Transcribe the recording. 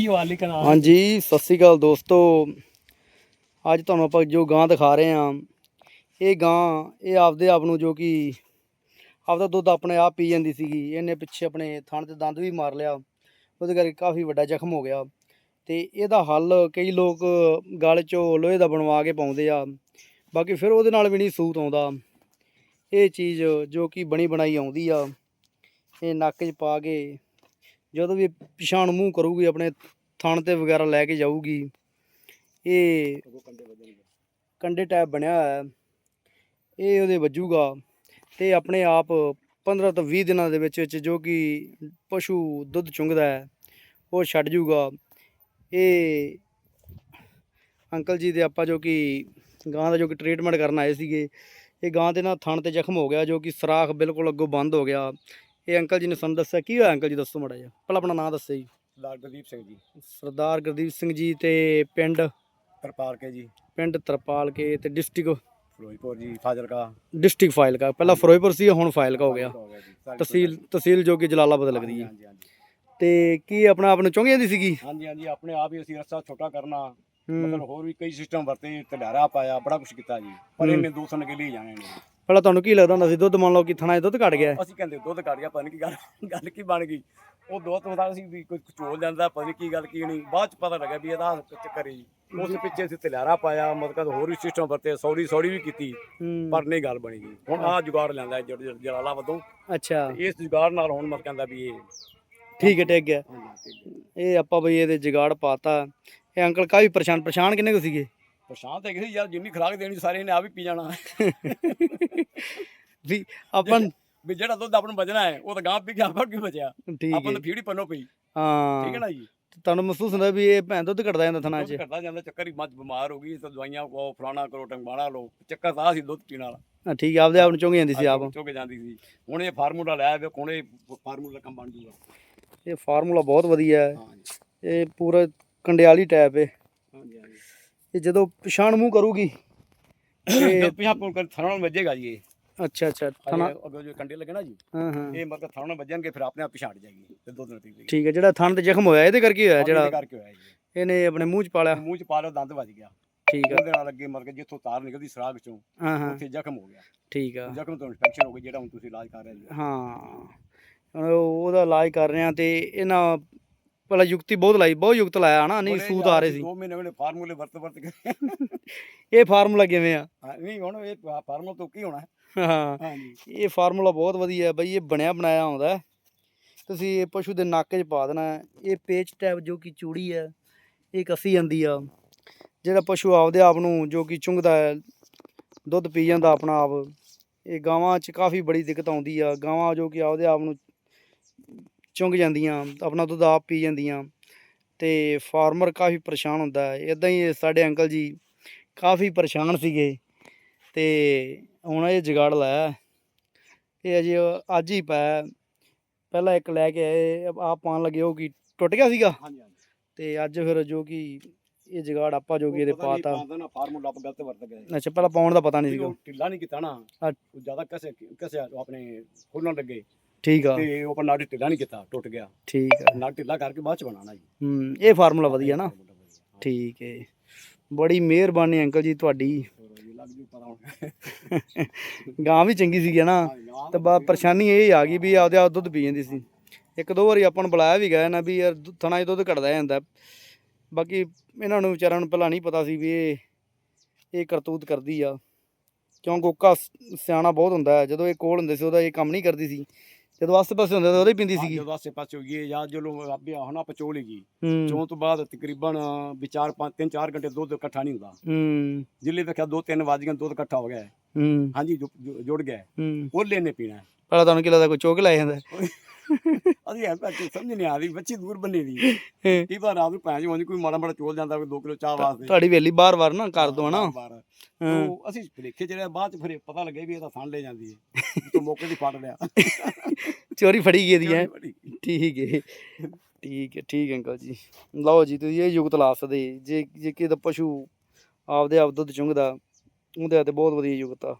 ਕੀ ਵਾਲੀ ਕਨਾਲ? ਹਾਂਜੀ, ਸਤਿ ਸ੍ਰੀ ਅਕਾਲ ਦੋਸਤੋ। ਅੱਜ ਤੁਹਾਨੂੰ ਆਪਾਂ ਜੋ ਗਾਂ ਦਿਖਾ ਰਹੇ ਹਾਂ, ਇਹ ਗਾਂ, ਇਹ ਆਪਦੇ ਆਪ ਨੂੰ ਜੋ ਕਿ ਆਪਦਾ ਦੁੱਧ ਆਪਣੇ ਆਪ ਪੀ ਜਾਂਦੀ ਸੀਗੀ। ਇਹਨੇ ਪਿੱਛੇ ਆਪਣੇ ਥਣ ਤੇ ਦੰਦ ਵੀ ਮਾਰ ਲਿਆ। ਉਹਦੇ ਕਰਕੇ ਕਾਫੀ ਵੱਡਾ ਜ਼ਖਮ ਹੋ ਗਿਆ। ਤੇ ਇਹਦਾ ਹੱਲ ਕਈ ਲੋਕ ਗਲ 'ਚੋਂ ਲੋਹੇ ਦਾ ਬਣਵਾ ਕੇ ਪਾਉਂਦੇ ਆ। ਬਾਕੀ ਫਿਰ ਉਹਦੇ ਨਾਲ ਵੀ ਨਹੀਂ ਸੂਤ ਆਉਂਦਾ। ਇਹ ਚੀਜ਼ ਜੋ ਕਿ ਬਣੀ ਬਣਾਈ ਆਉਂਦੀ ਆ। ਇਹ ਨੱਕ 'ਚ ਪਾ ਕੇ ਜਦੋਂ ਵੀ ਪਿਛਾਂਹ ਨੂੰ ਮੂੰਹ ਕਰੂਗੀ, ਆਪਣੇ ਥਣ ਤੇ ਵਗੈਰਾ ਲੈ ਕੇ ਜਾਊਗੀ। ਇਹ ਕੰਡੇ ਟੈਪ ਬਣਿਆ ਹੋਇਆ ਹੈ। ਇਹ ਉਹਦੇ ਵੱਜੂਗਾ ਤੇ ਆਪਣੇ ਆਪ 15 ਤੋਂ 20 ਦਿਨਾਂ ਦੇ ਵਿੱਚ ਵਿੱਚ ਜੋ ਕਿ ਪਸ਼ੂ ਦੁੱਧ ਚੁੰਗਦਾ ਹੈ, ਉਹ ਛੱਡ ਜੂਗਾ। ਇਹ ਅੰਕਲ ਜੀ ਦੇ ਆਪਾਂ ਜੋ ਕਿ ਗਾਂ ਦਾ ਜੋ ਕਿ ਟ੍ਰੀਟਮੈਂਟ ਕਰਨ ਆਏ ਸੀਗੇ, ਇਹ ਗਾਂ ਦੇ ਨਾਲ ਥਣ ਤੇ ਜ਼ਖਮ ਹੋ ਗਿਆ, ਜੋ ਕਿ ਸਰਾਖ ਬਿਲਕੁਲ ਅੱਗੋਂ ਬੰਦ ਹੋ ਗਿਆ। ਇਹ ਅੰਕਲ ਜੀ ਨੇ ਸਾਨੂੰ ਦੱਸਿਆ ਕੀ ਹੋਇਆ ਅੰਕਲ ਜੀ ਦੱਸੋ ਮਾੜਾ ਜਿਹਾ? ਪਹਿਲਾਂ ਆਪਣਾ ਨਾਮ ਦੱਸੋ ਜੀ। ਸਰਦਾਰ ਗੁਰਦੀਪ ਸਿੰਘ ਜੀ। ਸਰਦਾਰ ਗੁਰਦੀਪ ਸਿੰਘ ਜੀ ਤੇ ਪਿੰਡ? ਤਰਪਾਲ ਕੇ ਜੀ। ਪਿੰਡ ਤਰਪਾਲ ਕੇ ਤੇ ਡਿਸਟ੍ਰਿਕਟ ਫਿਰੋਜ਼ਪੁਰ ਜੀ ਫਾਜ਼ਿਲਕਾ। ਡਿਸਟ੍ਰਿਕਟ ਫਾਈਲਕਾ ਪਹਿਲਾਂ ਫਿਰੋਜ਼ਪੁਰ ਸੀ ਹੁਣ ਫਾਈਲਕਾ ਹੋ ਗਿਆ। ਤਹਿਸੀਲ ਤਹਿਸੀਲ ਜੋ ਕਿ ਜਲਾਲਾਬਾਦ ਲੱਗਦੀ ਹੈ। ਤੇ ਕੀ ਆਪਣਾ ਆਪ ਨੂੰ ਚੁੰਗ ਜਾਂਦੀ ਸੀਗੀ? ਹਾਂਜੀ ਹਾਂਜੀ ਆਪਣੇ ਆਪ ਹੀ ਅਸੀਂ ਰਸਤਾ ਛੋਟਾ ਕਰਨਾ। ਮਤਲਬ ਹੋਰ ਵੀ ਕਈ ਸਿਸਟਮ ਵਰਤੇ ਤਲਿਆਰਾ ਪਾਇਆ ਬੜਾ ਕੁਝ ਕੀਤਾ ਜੀ। ਪਰ। ਇਹਨੇ ਦੋ ਸਨ ਕੇ ਲਈ ਜਾਣੇ ਨੇ। ਪਹਿਲਾਂ ਤੁਹਾਨੂੰ ਕੀ ਲੱਗਦਾ ਹੁੰਦਾ ਸੀ ਦੁੱਧ ਮੰਨ ਲਓ ਕਿ ਥਣਾ 'ਚ ਦੁੱਧ ਘਟ ਗਿਆ? ਹੈ। ਅਸੀਂ ਕਹਿੰਦੇ ਦੁੱਧ ਕੱਢ ਗਿਆ ਪਤਾ ਨਹੀਂ ਕੀ ਗੱਲ ਗੱਲ ਕੀ ਬਣ ਗਈ। ਉਹ ਦੋ ਤੋਂ ਬਾਅਦ ਅਸੀਂ ਵੀ ਕੋਈ ਚੋਲ ਜਾਂਦਾ ਪਤਾ ਨਹੀਂ ਕੀ ਗੱਲ ਕੀ ਨਹੀਂ ਬਾਅਦ ਚ ਪਤਾ ਲੱਗਾ ਵੀ ਇਹਦਾ ਚੱਕਰ ਹੈ। ਉਸ ਪਿੱਛੇ ਅਸੀਂ ਤਲਿਆਰਾ ਪਾਇਆ ਮਤਲਬ ਹੋਰ ਵੀ ਸਿਸਟਮ ਵਰਤੇ ਸੌਰੀ ਸੌਰੀ ਵੀ ਕੀਤੀ ਪਰ ਨਹੀਂ ਗੱਲ ਬਣੀ ਜੀ। ਹੁਣ ਆਹ ਜੁਗਾੜ ਲੈਂਦਾ ਜੜ ਜਲਾਲਾ ਵੱਲੋਂ। ਅੱਛਾ। ਇਸ ਜੁਗਾੜ ਨਾਲ ਹੁਣ ਮਤ ਕਹਿੰਦਾ ਵੀ ਇਹ ਠੀਕ ਹੈ ਟਿਕ ਗਿਆ। ਇਹ ਆਪਾਂ ਬਈ ਇਹਦੇ ਜਗਾੜ ਪਾਤਾ। ਇਹ ਅੰਕਲ ਕਾਫੀ ਪਰੇਸ਼ਾਨ ਪਰੇਸ਼ਾਨ ਕਿੰਨੇ ਕੁ ਸੀਗੇ? ਪਛਾਣ ਤੇ ਕਿਸੇ ਯਾਰ ਜਿੰਨੀ ਖਰਾਕ ਦੇਣੀ ਸਾਰੇ ਨੇ ਆ ਵੀ ਪੀ ਜਾਣਾ। ਵੀ ਆਪਾਂ ਵੀ ਜਿਹੜਾ ਦੁੱਧ ਆਪਾਂ ਨੂੰ ਬਚਣਾ ਹੈ ਉਹ ਤਾਂ ਗਾਂ ਪੀ ਕੇ ਆਪਾਂ ਕੀ ਬਚਿਆ। ਆਪਾਂ ਨੂੰ ਫੀੜੀ ਪੰਨੋ ਪਈ। ਹਾਂ। ਠੀਕ ਹੈ ਨਾ ਜੀ? ਤੁਹਾਨੂੰ ਮਹਿਸੂਸ ਹੁੰਦਾ ਵੀ ਇਹ ਭੈਣ ਦੁੱਧ ਘਟਦਾ ਜਾਂਦਾ ਥਣਾ 'ਚ। ਘਟਦਾ ਜਾਂਦਾ ਚੱਕਰ ਹੀ ਮੱਝ ਬਿਮਾਰ ਹੋ ਗਈ ਤਾਂ ਦਵਾਈਆਂ ਕੋ ਫਲਾਣਾ ਕਰੋ ਟੰਗਵਾਣਾ ਲਓ ਚੱਕਰ ਤਾਂ ਸੀ ਦੁੱਧ ਪੀਣ ਵਾਲਾ। ਹਾਂ, ਠੀਕ ਹੈ ਆਪਦੇ ਆਪ ਨੂੰ ਚੁੰਗ ਜਾਂਦੀ ਸੀ ਆਪ। ਚੁੱਕ ਜਾਂਦੀ ਸੀ। ਹੁਣ ਇਹ ਫਾਰਮੂਲਾ ਲਿਆ ਵੇ ਇਹ ਫਾਰਮੂਲਾ ਕੰਮ ਬਣ ਜੂਗਾ। ਇਹ ਫਾਰਮੂਲਾ ਬਹੁਤ ਵਧੀਆ ਹੈ। ਇਹ ਪੂਰਾ ਕੰਡਿਆਲੀ ਟੈਪ ਹੈ। ਹਾਂਜੀ ਹਾਂਜੀ। ਇਹ ਜਦੋਂ ਪਛਾਣ ਮੂੰਹ ਕਰੂਗੀ ਇਹ ਪਿਆ ਪੁਰ ਕਰ ਥਣੋਂ ਵੱਜੇਗਾ ਜੀ ਇਹ। ਅੱਛਾ ਅੱਛਾ ਥਣਾ ਅੱਗੇ ਜੋ ਕੰਡੇ ਲੱਗੇ ਨਾ ਜੀ ਹਾਂ ਹਾਂ। ਇਹ ਮਤਲਬ ਥਣੋਂ ਵੱਜਣਗੇ ਫਿਰ ਆਪਣੇ ਆਪ ਪਿਛਾੜ ਜਾਏਗੀ ਤੇ ਦੁੱਧ ਨਤੀ ਪਈ ਠੀਕ ਹੈ ਜਿਹੜਾ ਥਣ ਤੇ ਜ਼ਖਮ ਹੋਇਆ ਇਹਦੇ ਕਰਕੇ ਹੋਇਆ ਜਿਹੜਾ ਕਰਕੇ ਹੋਇਆ ਜੀ। ਇਹਨੇ ਆਪਣੇ ਮੂੰਹ 'ਚ ਪਾਲਿਆ ਮੂੰਹ ਚ ਪਾ ਲਿਆ ਦੰਦ ਵੱਜ ਗਿਆ। ਠੀਕ ਹੈ। ਉਹਦੇ ਨਾਲ ਅੱਗੇ ਕੇ ਜਿੱਥੋਂ ਤਾਰ ਨਿਕਲਦੀ ਸਰਾਗ ਚੋਂ ਹਾਂ ਹਾਂ। ਉੱਥੇ ਜ਼ਖਮ ਹੋ ਗਿਆ। ਠੀਕ ਆ। ਜ਼ਖਮ ਤੋਂ ਇਨਫੈਕਸ਼ਨ ਹੋ ਗਈ ਜਿਹੜਾ ਹੁਣ ਤੁਸੀਂ ਇਲਾਜ ਕਰ ਰਹੇ ਹਾਂ। ਉਹ- ਉਹਦਾ ਇਲਾਜ ਕਰ ਰਹੇ ਆ ਤੇ ਇਹਨਾਂ ਪਹਿਲਾਂ ਯੁਕਤੀ ਬਹੁਤ ਲਾਈ ਬਹੁਤ ਯੁਕਤ ਲਾਇਆ ਹਨਾ ਨਹੀਂ ਸੂਤ ਆ ਰਹੇ ਸੀ। ਦੋ ਮਹੀਨੇ ਉਹਨੇ ਫਾਰਮੂਲੇ ਵਰਤ ਵਰਤ ਕੇ। ਇਹ ਫਾਰਮੂਲਾ ਕਿਵੇਂ ਆ? ਨਹੀਂ ਹੁਣ ਇਹ ਫਾਰਮੂਲਾ ਤੋਂ ਕੀ ਹੋਣਾ? ਹਾਂ ਇਹ ਫਾਰਮੂਲਾ ਬਹੁਤ ਵਧੀਆ ਹੈ ਬਈ ਇਹ ਬਣਿਆ ਬਣਾਇਆ ਆਉਂਦਾ। ਤੁਸੀਂ ਇਹ ਪਸ਼ੂ ਦੇ ਨੱਕ 'ਚ ਪਾ ਦੇਣਾ। ਇਹ ਪੇਚ ਟੈਪ ਜੋ ਕਿ ਚੂੜੀ ਹੈ ਇਹ ਕੱਸੀ ਜਾਂਦੀ ਆ। ਜਿਹੜਾ ਪਸ਼ੂ ਆਪਦੇ ਆਪ ਨੂੰ ਜੋ ਕਿ ਚੁੰਗਦਾ ਹੈ ਦੁੱਧ ਪੀ ਜਾਂਦਾ ਆਪਣਾ ਆਪ ਇਹ ਗਾਵਾਂ 'ਚ ਕਾਫੀ ਬੜੀ ਦਿੱਕਤ ਆਉਂਦੀ ਆ। ਗਾਵਾਂ ਜੋ ਕਿ ਆਪਦੇ ਆਪ ਨੂੰ ਚੁੰਗ ਜਾਂਦੀਆਂ ਆਪਣਾ ਦੁੱਧ ਆਪ ਪੀ ਜਾਂਦੀਆਂ ਤੇ ਫਾਰਮਰ ਕਾਫੀ ਪਰੇਸ਼ਾਨ ਹੁੰਦਾ ਹੈ। ਇਦਾਂ ਹੀ ਸਾਡੇ ਅੰਕਲ ਜੀ ਕਾਫੀ ਪਰੇਸ਼ਾਨ ਸੀਗੇ ਤੇ ਹੁਣ ਇਹ ਜਗਾੜ ਲਾਇਆ। ਇਹ ਅਜੇ ਅੱਜ ਹੀ ਪਾਇਆ ਪਹਿਲਾਂ ਇੱਕ ਲੈ ਕੇ ਆਏ ਆਪ ਪਾਣ ਲੱਗੇ ਉਹ ਕੀ ਟੁੱਟ ਗਿਆ ਸੀਗਾ? ਤੇ ਅੱਜ ਫਿਰ ਜੋ ਕਿ ਇਹ ਜਗਾੜ ਆਪਾਂ ਜੋ ਕਿ ਇਹਦੇ ਪਾਤਾ ਫਾਰਮੂਲਾ ਆਪ ਗਲਤ ਵਰਤ ਗਏ। ਅੱਛਾ ਪਹਿਲਾਂ ਪਾਉਣ ਦਾ ਪਤਾ ਨਹੀਂ ਸੀਗਾ। ਢਿੱਲਾ ਨਹੀਂ ਕੀਤਾ ਨਾ। ਜ਼ਿਆਦਾ ਕਸੇ ਕਸੇ ਆਪਣੇ ਖੋਲਣ ਲੱਗੇ। ਠੀਕ ਆ। ਤੇ ਉਹ ਨਾੜ ਢਿੱਲਾ ਨਹੀਂ ਕੀਤਾ ਟੁੱਟ ਗਿਆ। ਠੀਕ ਆ। ਨਾੜ ਢਿੱਲਾ ਕਰਕੇ ਬਾਅਦ ਚ ਬਣਾਉਣਾ ਜੀ। ਹੂੰ ਇਹ ਫਾਰਮੂਲਾ ਵਧੀਆ ਨਾ। ਠੀਕ ਹੈ ਬੜੀ ਮਿਹਰਬਾਨੀ ਅੰਕਲ ਜੀ ਤੁਹਾਡੀ। ਗਾਂ ਵੀ ਚੰਗੀ ਸੀਗੀ ਨਾ। ਤੇ ਬਾ ਪਰੇਸ਼ਾਨੀ ਇਹ ਆ ਗਈ ਵੀ ਆਪਦੇ ਆਪ ਦੁੱਧ ਪੀ ਜਾਂਦੀ ਸੀ। ਇੱਕ ਦੋ ਵਾਰੀ ਆਪਾਂ ਨੂੰ ਬੁਲਾਇਆ ਵੀ ਗਿਆ ਨਾ ਵੀ ਯਾਰ ਥਣਾ 'ਚ ਦੁੱਧ ਘਟਦਾ ਜਾਂਦਾ। ਬਾਕੀ ਇਹਨਾਂ ਨੂੰ ਵਿਚਾਰਿਆਂ ਨੂੰ ਪਹਿਲਾਂ ਨਹੀਂ ਪਤਾ ਸੀ ਵੀ ਇਹ ਇਹ ਕਰਤੂਤ ਕਰਦੀ ਆ। ਕਿਉਂ ਗੋਕਾ ਸ- ਸਿਆਣਾ ਬਹੁਤ ਹੁੰਦਾ ਜਦੋਂ ਇਹ ਕੋਲ ਹੁੰਦੇ ਸੀ ਉਹਦਾ ਇਹ ਕੰਮ ਨਹੀਂ ਕਰਦੀ ਸੀ। ਜਦੋਂ ਆਸੇ ਪਾਸੇ ਹੁੰਦੇ ਤਾਂ ਉਹਦੇ ਹੀ ਪੀਂਦੀ ਸੀਗੀ। ਜਦੋਂ ਆਸੇ ਪਾਸੇ ਹੋ ਗਈ ਜਾਂ ਜੋ ਲੋ ਆਪੇ ਹੁਣ ਪਚੋਲ ਹੀ ਗਈ ਚੋਂ ਤੋਂ ਬਾਅਦ ਤਕਰੀਬਨ ਵਿਚਾਰ ਪੰਜ ਤਿੰਨ ਚਾਰ ਘੰਟੇ ਦੁੱਧ ਇਕੱਠਾ ਨਹੀਂ ਹੁੰਦਾ। ਹੂੰ। ਜਿੱਲੇ ਵੇਖਿਆ ਦੋ ਤਿੰਨ ਵੱਜ ਗਏ ਦੁੱਧ ਇਕੱਠਾ ਹੋ ਗਿਆ। ਹੈ। ਹਾਂਜੀ ਜੁੜ ਗਿਆ। ਹੈ। ਹੂੰ ਉਹਲੇ ਨੇ ਪੀਣਾ। ਪਹਿਲਾਂ ਤੁਹਾਨੂੰ ਕੀ ਲੱਗਦਾ ਕੋਈ ਚੋਕ ਲੈ ਜਾਂਦਾ। ਅਸੀਂ ਐਂ ਕੇ ਸਮਝ ਨਹੀਂ ਆ ਰਹੀ ਬੱਚੀ ਦੂਰ ਬੰਨੇ ਦੀ। ਹੈ? ਕੀ ਪਤਾ ਰਾਤ ਨੂੰ ਭੈਣ ਜੀ ਕੋਈ ਮਾੜਾ ਮਾੜਾ ਚੋਲ ਜਾਂਦਾ ਕੋਈ 2 ਕਿਲੋ ਚਾਹ ਵਾਸਤੇ। ਤੁਹਾਡੀ ਵੇਲੀ ਬਾਰ-ਬਾਰ ਨਾ ਕਰ ਦੋ ਹਨਾ? ਉਹ ਅਸੀਂ ਭਲੇਖੇ ਜਿਹੜੇ ਬਾਅਦ ਚ ਫਿਰ ਪਤਾ ਲੱਗੇ ਵੀ ਇਹ ਤਾਂ ਫੜ ਲੈ ਜਾਂਦੀ ਹੈ ਤੋਂ ਮੌਕੇ ਦੀ ਫੜ ਲਿਆ। ਚੋਰੀ ਫੜੀ ਗਈ ਦੀ ਹੈ? ਠੀਕ ਹੈ ਠੀਕ ਹੈ ਠੀਕ ਹੈ ਅੰਕਲ ਜੀ। ਲਓ ਜੀ ਤੁਸੀਂ ਇਹ ਯੁਗਤ ਲਾ ਸਕਦੇ ਜੇ ਜੇ ਕਿਸੇ ਦਾ ਪਸ਼ੂ ਆਪਦੇ ਆਪ ਦੁੱਧ ਚੁੰਗਦਾ ਉਹਦੇ ਤੇ ਬਹੁਤ ਵਧੀਆ ਯੁਗਤ ਆ।